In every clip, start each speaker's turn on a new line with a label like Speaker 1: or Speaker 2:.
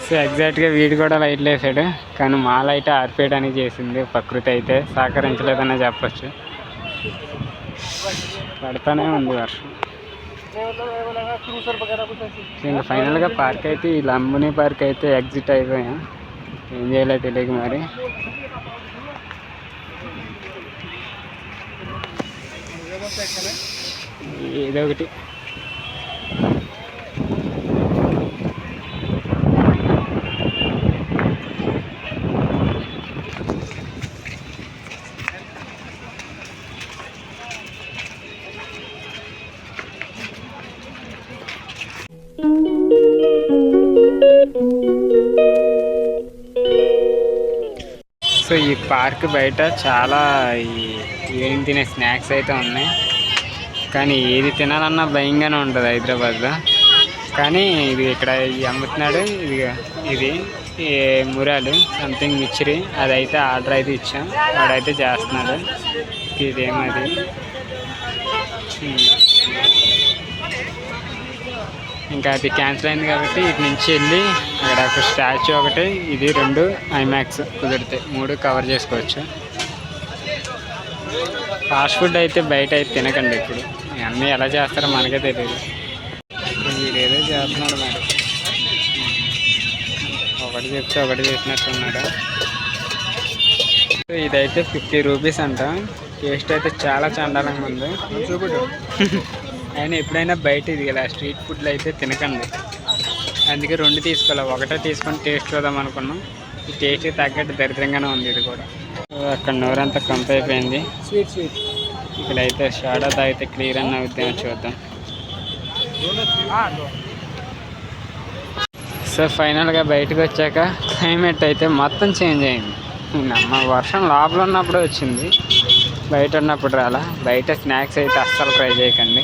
Speaker 1: So ఎగ్జాక్ట్గా వీడు కూడా లైట్లు వేసాడు కానీ మా లైట్ ఆర్పేయడానికి చేసింది. ప్రకృతి అయితే సహకరించలేదనే చెప్పొచ్చు. పడతానే ఉంది వర్షం. ఇంకా ఫైనల్గా పార్క్ అయితే ఈ లంబుని పార్క్ అయితే ఎగ్జిట్ అయిపోయాం. ఏం చేయాలో తెలియక మరి. ఏదో ఒకటి. సో ఈ పార్క్ బయట చాలా ఈవినింగ్ తినే స్నాక్స్ అయితే ఉన్నాయి. కానీ ఏది తినాలన్నా భయంగానే ఉంటుంది హైదరాబాద్లో. కానీ ఇది ఇక్కడ అమ్ముతున్నాడు ఇది ఇది మురాలు సంథింగ్ మిచ్చిరి అదైతే ఆర్డర్ అయితే ఇచ్చాం. వాడైతే చేస్తున్నాడు. ఇదేమది ఇంకా అది క్యాన్సిల్ అయింది కాబట్టి ఇటు నుంచి వెళ్ళి అక్కడ ఒక స్టాచ్యూ ఒకటి ఇది రెండు ఐమాక్స్ కుదిరితే మూడు కవర్ చేసుకోవచ్చు. ఫాస్ట్ ఫుడ్ అయితే బయట అయితే తినకండి ఇప్పుడు. అన్నీ ఎలా చేస్తారో మనకే తెలియదు వీడేదో చేస్తున్నాడు మరి. ఒకటి చెప్తే ఒకటి చేసినట్టున్నాడు. ఇదైతే ఫిఫ్టీ రూపీస్ అంట. టేస్ట్ అయితే చాలా చండాలంగా ఉంది. చూపుడు అయినా ఎప్పుడైనా బయట ఇది ఇలా స్ట్రీట్ ఫుడ్లు అయితే తినకండి. అందుకే రెండు తీసుకోవాలి. ఒకటే తీసుకొని టేస్ట్ చూద్దాం అనుకున్నాం. ఈ టేస్ట్ తగ్గట్టు దరిద్రంగానే ఉంది ఇది కూడా. అక్కడ నోరంతా కంప అయిపోయింది. స్వీట్ స్వీట్ ఇక్కడైతే షాడో తాగితే క్లియర్ అన్న అవుతామో చూద్దాం. సో ఫైనల్గా బయటకు వచ్చాక క్లైమేట్ అయితే మొత్తం చేంజ్ అయింది. నమ్మ వర్షం లోపల ఉన్నప్పుడు వచ్చింది. బయట ఉన్నప్పుడు రాలా. బయట స్నాక్స్ అయితే అస్సలు ట్రై చేయకండి.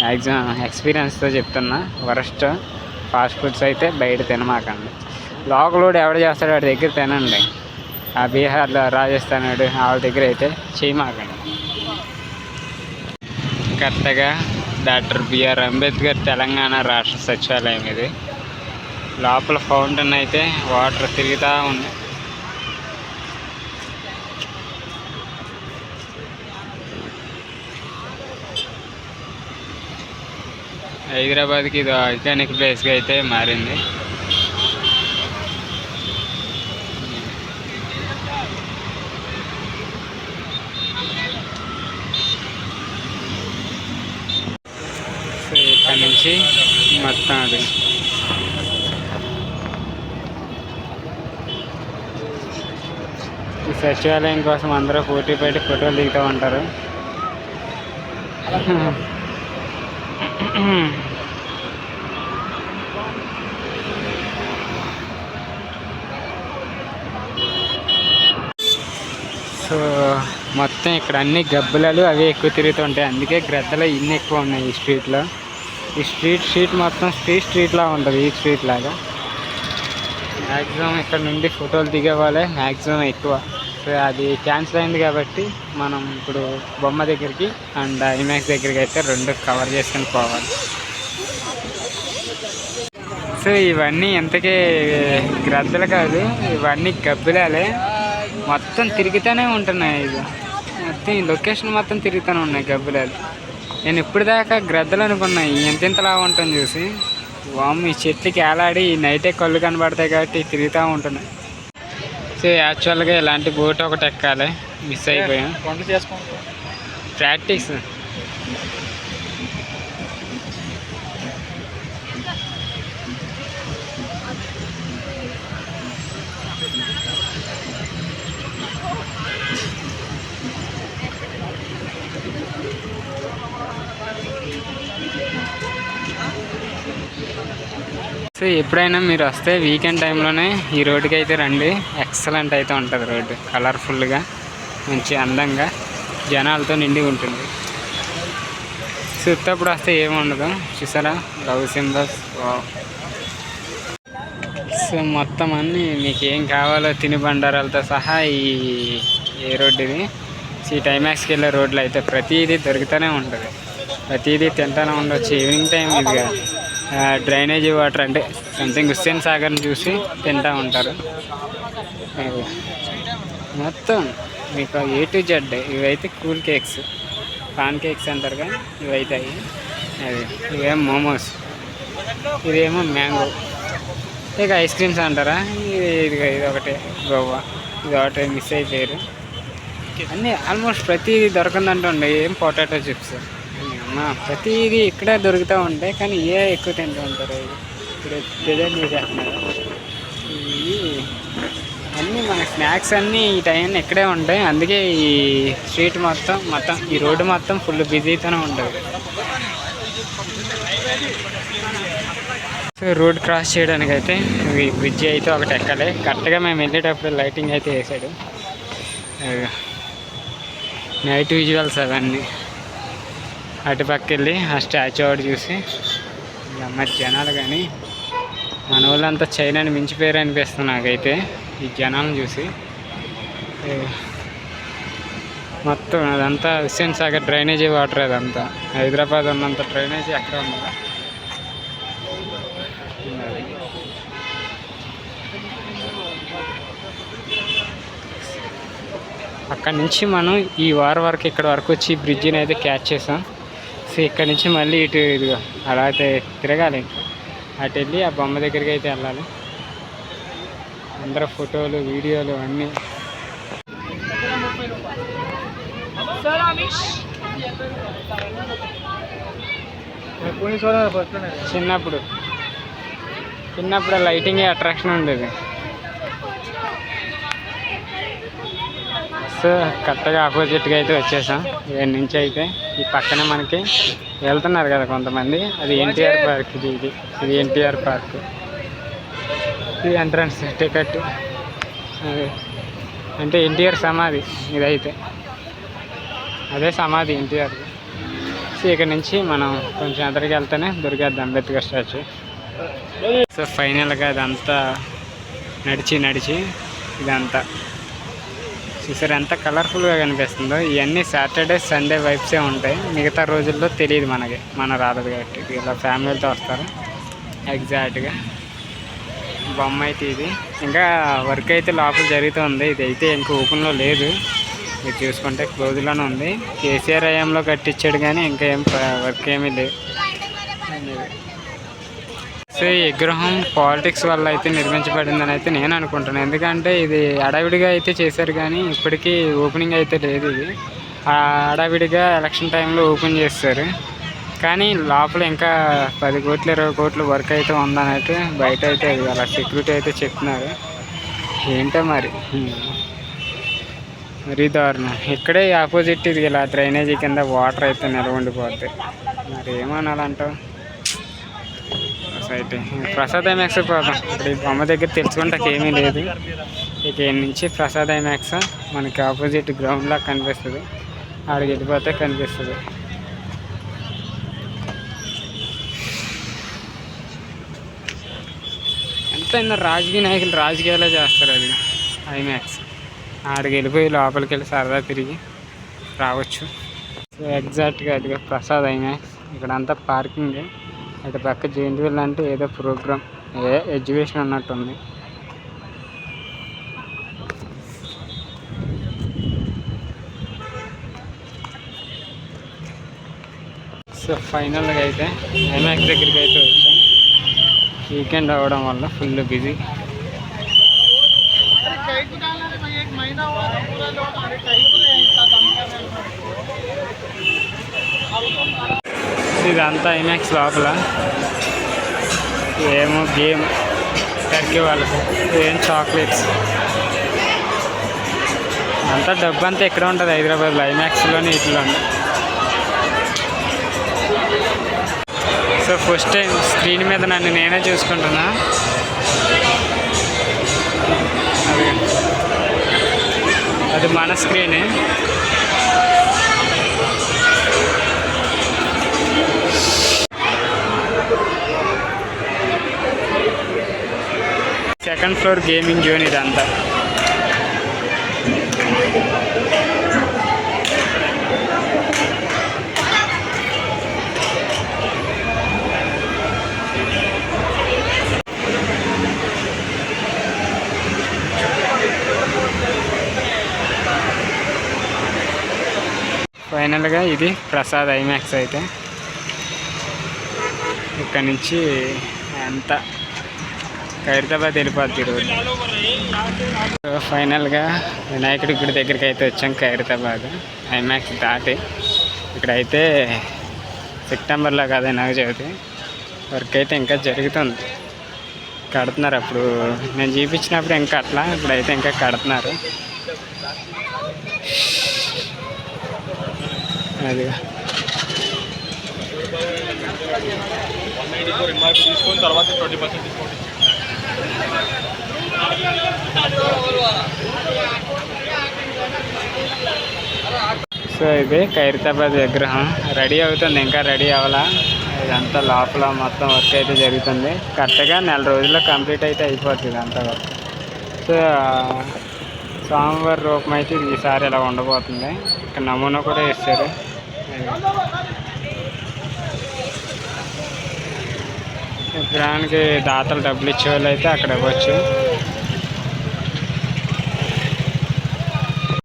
Speaker 1: మ్యాక్సిమం ఎక్స్పీరియన్స్తో చెప్తున్నా. వరస్ట్ ఫాస్ట్ ఫుడ్స్ అయితే బయట తినమాకండి. లోకలోడు ఎవడ చేస్తాడో వాడి దగ్గర తినండి. ఆ బీహార్లో రాజస్థాన్ వాడు వాళ్ళ దగ్గర అయితే చేయమాకండి. కరెక్ట్గా డాక్టర్ బిఆర్ అంబేద్కర్ తెలంగాణ రాష్ట్ర సచివాలయం ఇది. లోపల ఫౌంటైన్ అయితే వాటర్ తిరుగుతూ ఉంది. హైదరాబాద్కి ఇది ఐకానిక్ ప్లేస్గా అయితే మారింది. ఇక్కడ నుంచి మొత్తం అది. ఈ సచివాలయం కోసం అందరూ పోటీ పెట్టి ఫోటోలు దిగుతూ ఉంటారు. సో మొత్తం ఇక్కడ అన్ని గబ్బులలు అవి ఎక్కువ తిరుగుతుంటాయి. అందుకే గ్రద్దలు ఇన్ని ఎక్కువ ఉన్నాయి ఈ స్ట్రీట్లో ఈ స్ట్రీట్ స్ట్రీట్ మొత్తం స్ట్రీట్ స్ట్రీట్లా ఉంటుంది ఈ స్ట్రీట్ లాగా. మ్యాక్సిమం ఇక్కడ నుండి ఫోటోలు దిగే వాళ్ళే మ్యాక్సిమం ఎక్కువ. సో అది క్యాన్సిల్ అయింది కాబట్టి మనం ఇప్పుడు బొమ్మ దగ్గరికి అండ్ ఐమాక్స్ దగ్గరికి అయితే రెండు కవర్ చేసుకొని పోవాలి. సో ఇవన్నీ ఎంతకీ గ్రద్దలు కాదు ఇవన్నీ గబ్బిలాలే. మొత్తం తిరుగుతూనే ఉంటున్నాయి ఇది మొత్తం ఈ లొకేషన్ మొత్తం తిరుగుతూనే ఉన్నాయి గబ్బిలాలు. నేను ఇప్పుడు దాకా గ్రద్దలు అనుకున్నాయి ఎంతెంతలా ఉంటుంది చూసి. వామ్ ఈ చెట్లకి ఏలాడి ఈ నైటే కళ్ళు కనబడతాయి కాబట్టి తిరుగుతూ ఉంటున్నాయి సో యాక్చువల్గా ఇలాంటి బోట్ ఒకటి ఎక్కాలి. మిస్ అయిపోయాం. ప్రాక్టీస్ సో ఎప్పుడైనా మీరు వస్తే వీకెండ్ టైంలోనే ఈ రోడ్డుకి అయితే రండి. ఎక్సలెంట్ అయితే ఉంటుంది రోడ్డు. కలర్ఫుల్గా మంచి అందంగా జనాలతో నిండి ఉంటుంది. సో వస్తే ఏముండదు. చూసారా? Love symbols. సో మొత్తం అన్ని మీకు ఏం కావాలో తిని బండారాలతో సహా ఈ ఏ రోడ్డు ఇది ఈ టైమాక్స్కి వెళ్ళే రోడ్లు అయితే ప్రతిదీ దొరుకుతూనే ఉంటుంది. ప్రతిదీ తింటానే ఉండొచ్చు. ఈవినింగ్ టైం ఇది డ్రైనేజీ వాటర్ అంటే సంథింగ్ హుస్సేన్ సాగర్ని చూసి తింటూ ఉంటారు. మొత్తం మీకు ఏ టు జెడ్ ఇవైతే కూల్ కేక్స్. పాన్ కేక్స్ అంటారు కానీ ఇవైతే అవి అది ఇవేమో మోమోస్. ఇదేమో మ్యాంగో. ఇక ఐస్ క్రీమ్స్ అంటారా? ఇది ఇది ఇది ఒకటే గోవా. ఇది ఒకటే మిస్ అయిపోయారు. అన్నీ ఆల్మోస్ట్ ప్రతిదీ దొరకందంటుండే ఏం పొటాటో చిప్స్. ప్రతిదీ ఇక్కడే దొరుకుతూ ఉంటాయి కానీ ఏ ఎక్కువ తింటూ ఉంటారు ఇప్పుడు డిజైన్ చేసేస్తున్నారు అన్నీ మన స్నాక్స్ అన్నీ ఈ టైం ఇక్కడే ఉంటాయి. అందుకే ఈ స్ట్రీట్ మొత్తం మొత్తం ఈ రోడ్డు మొత్తం ఫుల్ బిజీతోనే ఉంటుంది సో రోడ్ క్రాస్ చేయడానికి అయితే బ్రిడ్జ్ అయితే ఒకటి ఎక్కాలి. కరెక్ట్గా మేము వెళ్ళేటప్పుడు లైటింగ్ అయితే వేసాడు నైట్ విజువల్స్ అవన్నీ. అటు పక్క వెళ్ళి ఆ స్టాచ్యూ ఒకటి చూసి ఇక జనాలు కానీ మన వాళ్ళంతా చైనాని మించిపోయారు అనిపిస్తుంది నాకైతే. ఈ జనాలను చూసి మొత్తం అదంతా హుస్సేన్ సాగర్ డ్రైనేజీ వాటర్ అదంతా. హైదరాబాద్ ఉన్నంత డ్రైనేజీ ఎక్కడ ఉందా అక్కడ నుంచి మనం ఈ వారం వరకు ఇక్కడ వరకు వచ్చి బ్రిడ్జిని అయితే క్యాచ్ చేసాం. సో ఇక్కడ నుంచి మళ్ళీ ఇటు ఇదిగో అలా అయితే తిరగాలి అటు వెళ్ళి ఆ బొమ్మ దగ్గరికి అయితే వెళ్ళాలి. అందరూ ఫోటోలు వీడియోలు అన్నీ. చిన్నప్పుడు. చిన్నప్పుడు లైటింగ్ అట్రాక్షన్ ఉండేది. సో కరెక్ట్గా ఆపోజిట్గా అయితే వచ్చేసాం. ఇక్కడి నుంచి అయితే ఈ పక్కనే మనకి వెళ్తున్నారు కదా కొంతమంది. అది ఎన్టీఆర్ పార్క్ ఇది ఇది. ఇది ఎన్టీఆర్ పార్క్. ఇది ఎంట్రన్స్ టికెట్. అదే. అంటే ఎన్టీఆర్ సమాధి ఇదైతే. అదే సమాధి ఎన్టీఆర్. సో ఇక్కడ నుంచి మనం కొంచెం ఎదరికి వెళ్తేనే దొరికేద్ది అంబేద్కర్ స్టాచ్యూ. సో ఫైనల్గా అదంతా నడిచి నడిచి ఇదంతా. చూసారు ఎంత కలర్ఫుల్గా కనిపిస్తుందో. ఇవన్నీ సాటర్డే సండే వైబ్సే ఉంటాయి. మిగతా రోజుల్లో తెలియదు మనకి. మన రాలేదు కాబట్టి ఇలా ఫ్యామిలీతో వస్తారు. ఎగ్జాక్ట్గా బొమ్మ అయితే ఇది. ఇంకా వర్క్ అయితే లోపల జరుగుతుంది ఇది అయితే ఇంకా ఓపెన్లో లేదు. మీరు చూసుకుంటే క్లోజ్లోనే ఉంది. కేసీఆర్ హయాంలో కట్టించాడు కానీ ఇంకా ఏం వర్క్ ఏమీ లేదు. సో ఈ విగ్రహం పాలిటిక్స్ వల్ల అయితే నిర్మించబడిందని అయితే నేను అనుకుంటున్నాను. ఎందుకంటే ఇది అడావిడిగా అయితే చేశారు కానీ ఇప్పటికీ ఓపెనింగ్ అయితే లేదు ఇది. ఆ అడావిడిగా ఎలక్షన్ టైంలో ఓపెన్ చేస్తారు. కానీ లోపల ఇంకా పది కోట్లు ఇరవై కోట్లు వర్క్ అయితే ఉందని అయితే బయట అయితే అలా సెక్యూరిటీ అయితే చెప్తున్నారు. ఏంటో మరి? మరీ దారుణం. ఇక్కడే ఆపోజిట్ ఇది ఇలా డ్రైనేజీ కింద వాటర్ అయితే నిల్వ ఉండిపోద్ది మరి ఏమనాలంటావు? అయితే. ప్రసాద్ ఐమాక్స్ పోదాం. ఇప్పుడు ఈ బొమ్మ దగ్గర తెలుసుకుంటే ఏమీ లేదు. ఇక నుంచి ప్రసాద్ ఐమాక్స్ మనకి ఆపోజిట్ గ్రౌండ్లా కనిపిస్తుంది. ఆడికి వెళ్ళిపోతే కనిపిస్తుంది. ఎంతైనా రాజకీయ నాయకులు రాజకీయాలే చేస్తారు అది. ఐమాక్స్ ఆడికి వెళ్ళిపోయి లోపలికి వెళ్ళి సరదా తిరిగి రావచ్చు. సో ఎగ్జాక్ట్గా అదిగా ప్రసాద్ ఐమాక్స్ ఇక్కడ అంతా పార్కింగ్ అటు పక్క జెయింట్ వీల్ అంటే ఏదో ప్రోగ్రామ్ ఏ ఎడ్యుకేషన్ అన్నట్టుంది. సో ఫైనల్గా అయితే ఐమాక్స్ దగ్గరికి అయితే వచ్చాం. వీకెండ్ అవ్వడం వల్ల ఫుల్ బిజీ. ఇదంతా ఐమాక్స్ లోపల. ఏమో గేమ్. టర్కీ వాళ్ళకి. ఏం చాక్లెట్స్ అంతా డబ్బు అంతా ఎక్కడ ఉంటుంది హైదరాబాద్లో? ఐమాక్స్లోని వీటిలోని సో ఫస్ట్ టైం స్క్రీన్ మీద నన్ను నేనే చూసుకుంటున్నా. అది. అది మన స్క్రీనే second floor gaming zone idanta final ga idi prasad imax aithe Bukan nunchi anta Khairatabad వెళ్ళిపోద్ది ఈరోజు ఫైనల్గా వినాయకుడి గుడి దగ్గరికి అయితే వచ్చాం ఖైరతాబాద్. ఐమాక్స్ దాటి. ఇక్కడైతే సెప్టెంబర్లో కాదు నాకు చవితి వర్క్ అయితే ఇంకా జరుగుతుంది. కడుతున్నారు అప్పుడు. నేను చూపించినప్పుడు ఇంకా అట్లా ఇప్పుడైతే ఇంకా కడుతున్నారు. అది.
Speaker 2: తీసుకొని తర్వాత ట్వంటీ పర్సెంట్ డిస్కౌంట్
Speaker 1: సో ఇది ఖైరతాబాద్ విగ్రహం. రెడీ అవుతుంది ఇంకా రెడీ అవ్వాలా? ఇదంతా లోపల మొత్తం వర్క్ అయితే జరుగుతుంది. కరెక్ట్గా నెల రోజుల్లో కంప్లీట్ అయితే అయిపోతుంది ఇదంతా వర్క్ సో స్వామివారి రూపం అయితే ఇది ఈసారి ఇలా ఉండబోతుంది. ఇక్కడ నమూనా కూడా ఇస్తారు విగ్రహానికి దాతలు డబ్బులు ఇచ్చే వాళ్ళు అయితే అక్కడ ఇవ్వచ్చు.